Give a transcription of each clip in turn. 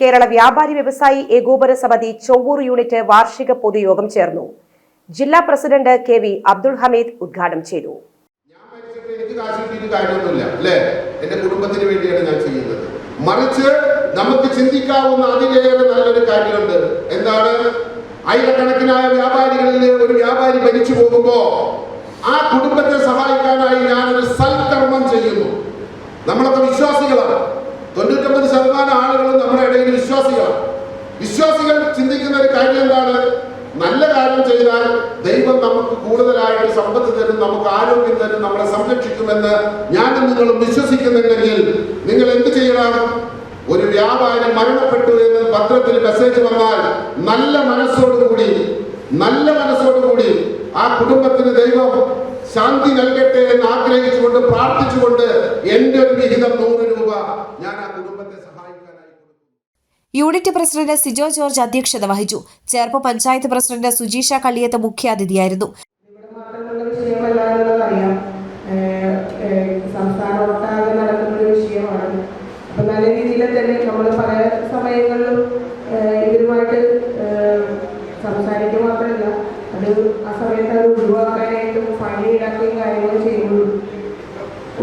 കേരള വ്യാപാരി വ്യവസായി ഏകോപന സമിതി ചൊവ്വൂർ യൂണിറ്റ് വാർഷിക പൊതുയോഗം ചേർന്നു. ജില്ലാ president K V Abdul Hameed ഉദ്ഘാടനം ചെയ്തു. ഞാൻ എന്റെ കുടുംബത്തിന് വേണ്ടിയാണ് ഞാൻ ചെയ്യുന്നത്. മറിച്ച് നമുക്ക് ചിന്തിക്കാവുന്ന അതിലേറെ നല്ലൊരു കാര്യമുണ്ട്. എന്താണ്? ആയിരക്കണക്കിനായ വ്യാപാരികളിൽ ഒരു വ്യാപാരി മരിച്ചു പോകുമ്പോ ആ കുടുംബത്തെ സഹായിക്കാനായി ഞാനൊരു സൽക്കർമ്മം ചെയ്യുന്നു. നമ്മളൊക്കെ വിശ്വാസികളാണ്. തൊണ്ണൂറ്റൊമ്പത് ശതമാനം ആളുകളും നമ്മുടെ ഇടയിൽ വിശ്വാസികളാണ് വിശ്വാസികൾ ചിന്തിക്കുന്ന ഒരു കാര്യം എന്താണ്? നല്ല കാര്യം ചെയ്താൽ ദൈവം നമുക്ക് കൂടുതലായിട്ട് സമ്പത്ത് തരും നമുക്ക് ആരോഗ്യം തരും നമ്മളെ സംരക്ഷിക്കുമെന്ന് ഞാൻ നിങ്ങളും വിശ്വസിക്കുന്നുണ്ടെങ്കിൽ നിങ്ങൾ എന്ത് ചെയ്യണം? ഒരു വ്യാപാരി മരണപ്പെട്ടു എന്ന് പത്രത്തിൽ മെസ്സേജ് വന്നാൽ നല്ല മനസ്സോടുകൂടി നല്ല മനസ്സോടുകൂടി ആ കുടുംബത്തിന് ദൈവം ശാന്തി നൽകട്ടെ എന്ന് ആഗ്രഹിച്ചുകൊണ്ട് പ്രാർത്ഥിച്ചുകൊണ്ട് എന്റെ ഒരു വിഹിതം നൂറ് രൂപ ഞാൻ ആ കുടുംബത്തെ യൂണിറ്റ് പ്രസിഡന്റ് സിജോ ജോർജ് അധ്യക്ഷത വഹിച്ചു. ചേർപ്പ് പഞ്ചായത്ത് പ്രസിഡന്റ് സുജീഷ കള്ളിയത്ത് മുഖ്യാതിഥിയായിരുന്നു. നല്ല പല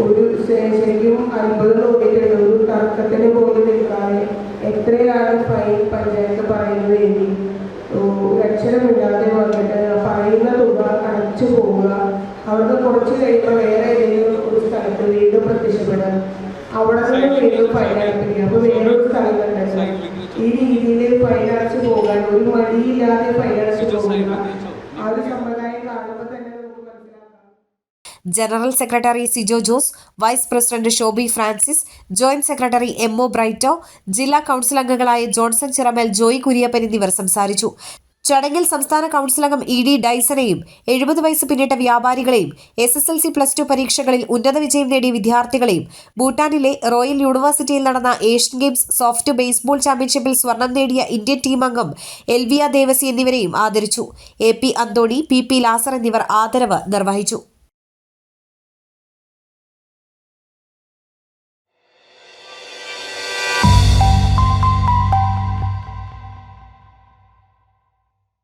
ഒരു ശരിക്കും തോന്നിയിട്ടുണ്ട് ഒരു തർക്കത്തിന് പോലും നിൽക്കാതെ എത്രയാണ് ഫൈൻ പറയുന്നത് ഇല്ലാതെ വന്നിട്ട് പറയുന്ന തുക അടച്ചു പോവുക. അവിടുന്ന് കുറച്ച് കഴിയുമ്പോൾ വേറെ ഏതെങ്കിലും ഒരു സ്ഥലത്ത് വീണ്ടും പ്രത്യക്ഷപ്പെടുക അവിടെ നിന്ന് വീണ്ടും ഫൈൻ അടപ്പിക്കുക. അപ്പോൾ ഒരു സ്ഥലം കണ്ടെത്തുക. ഈ രീതിയിൽ ഫൈൻ അടച്ചു പോകാൻ ഒരു മടിയില്ലാതെ ഫൈൻ അടച്ചു പോകുക ആ ഒരു സമ്പ്രദായം കാണുമ്പോൾ തന്നെ നമുക്ക് മനസ്സിലാക്കാം general secretary Sijo Jose vice president Shobi Francis joint secretary M O Brighto ജില്ലാ കൌൺസിൽ അംഗങ്ങളായ ജോൺസൺ ചിറമൽ ജോയി കുര്യപ്പൻ എന്നിവർ സംസാരിച്ചു. ചടങ്ങിൽ സംസ്ഥാന കൌൺസിൽ അംഗം ഇ ഡി ഡൈസനെയും എഴുപത് വയസ്സ് പിന്നിട്ട വ്യാപാരികളെയും S S L C plus two പരീക്ഷകളിൽ ഉന്നത വിജയം നേടിയ വിദ്യാർത്ഥികളെയും ഭൂട്ടാനിലെ റോയൽ യൂണിവേഴ്സിറ്റിയിൽ നടന്ന ഏഷ്യൻ ഗെയിംസ് സോഫ്റ്റ് ബേസ്ബോൾ ചാമ്പ്യൻഷിപ്പിൽ സ്വർണം നേടിയ ഇന്ത്യൻ ടീം അംഗം എൽവിയ ദേവസി എന്നിവരെയും ആദരിച്ചു. A P Anthony P P Lazar എന്നിവർ ആദരവ് നിർവഹിച്ചു.